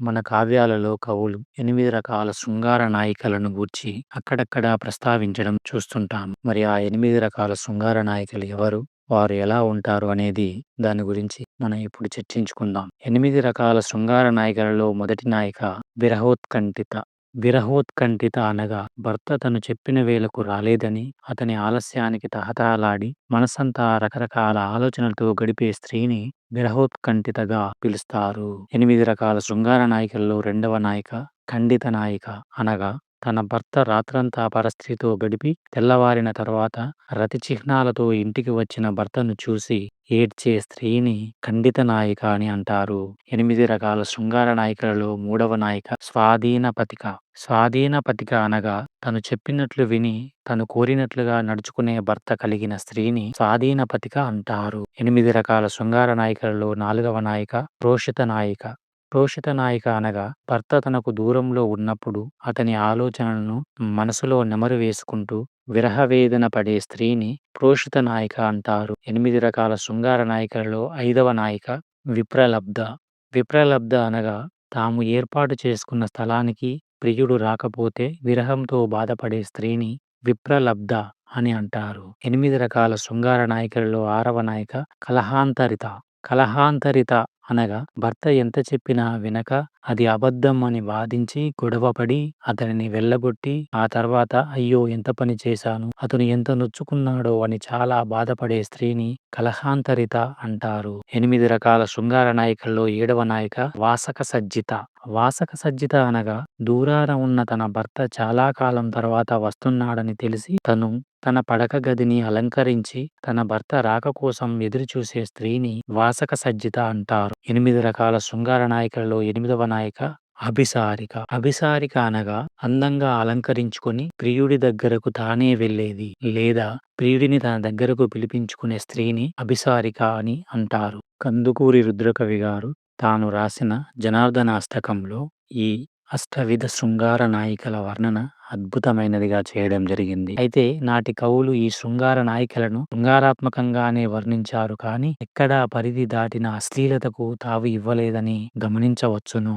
మన కావ్యాలలో కవులు ఎనిమిది రకాల శృంగార నాయికలను గూర్చి అక్కడక్కడ ప్రస్తావించడం చూస్తుంటాం. మరి ఆ ఎనిమిది రకాల శృంగార నాయికలు ఎవరు? వారు ఎలా ఉంటారు అనేది దాని గురించి మనం ఇప్పుడు చర్చించుకుందాం. ఎనిమిది రకాల శృంగార నాయికలలో మొదటి నాయిక విరహోత్కంఠిత. విరహోత్కంఠిత అనగా భర్త తను చెప్పిన వేళకు రాలేదని అతని ఆలస్యానికి తహతహలాడి మనసంతా రకరకాల ఆలోచనలతో గడిపే స్త్రీని విరహోత్కంఠితగా పిలుస్తారు. ఎనిమిది రకాల శృంగార నాయికల్లో రెండవ నాయిక ఖండిత నాయిక అనగా తన భర్త రాత్రంతా పరస్త్రీతో గడిపి తెల్లవారిన తర్వాత రతి చిహ్నాలతో ఇంటికి వచ్చిన భర్తను చూసి ఏడ్చే స్త్రీని ఖండిత నాయిక అని అంటారు. ఎనిమిది రకాల శృంగార నాయికలలో మూడవ నాయిక స్వాధీన పతిక స్వాధీన పతిక అనగా తను చెప్పినట్లు విని తను కోరినట్లుగా నడుచుకునే భర్త కలిగిన స్త్రీని స్వాధీన పతిక అంటారు. ఎనిమిది రకాల శృంగార నాయికలలో నాలుగవ నాయిక రోషిత నాయిక. ప్రోషిత నాయిక అనగా భర్త తనకు దూరంలో ఉన్నప్పుడు అతని ఆలోచనలను మనసులో నెమరు వేసుకుంటూ విరహవేదన పడే స్త్రీని ప్రోషిత నాయిక అంటారు. ఎనిమిది రకాల శృంగార నాయికలలో ఐదవ నాయిక విప్రలబ్ధ. విప్రలబ్ధ అనగా తాము ఏర్పాటు చేసుకున్న స్థలానికి ప్రియుడు రాకపోతే విరహంతో బాధపడే స్త్రీని విప్రలబ్ధ అని అంటారు. ఎనిమిది రకాల శృంగార నాయికలలో ఆరవ నాయిక కలహాంతరిత. కలహాంతరిత అనగా భర్త ఎంత చెప్పినా వినక అది అబద్ధం అని వాదించి గొడవపడి అతనిని వెళ్ళగొట్టి ఆ తర్వాత అయ్యో ఎంత పని చేశాను అతను ఎంత నొచ్చుకున్నాడో అని చాలా బాధపడే స్త్రీని కలహాంతరిత అంటారు. ఎనిమిది రకాల శృంగార నాయికల్లో ఏడవ నాయిక వాసక సజ్జిత. వాసక సజ్జిత అనగా దూరాన ఉన్న తన భర్త చాలా కాలం తర్వాత వస్తున్నాడని తెలిసి తను తన పడక గదిని అలంకరించి తన భర్త రాక కోసం ఎదురుచూసే స్త్రీని వాసక సజ్జిత అంటారు. ఎనిమిది రకాల శృంగార నాయికల్లో ఎనిమిదవ నాయిక అభిసారిక. అభిసారిక అనగా అందంగా అలంకరించుకొని ప్రియుడి దగ్గరకు తానే వెళ్ళేది లేదా ప్రియుడిని తన దగ్గరకు పిలిపించుకునే స్త్రీని అభిసారిక అని అంటారు. కందుకూరి రుద్రకవి గారు తాను రాసిన జనార్దన అస్తకంలో ఈ అష్టవిధ శృంగార నాయికల వర్ణన అద్భుతమైనదిగా చేయడం జరిగింది. అయితే నాటి కవులు ఈ శృంగార నాయికలను శృంగారాత్మకంగానే వర్ణించారు కానీ ఎక్కడా పరిధి దాటిన అశ్లీలతకు తావు ఇవ్వలేదని గమనించవచ్చును.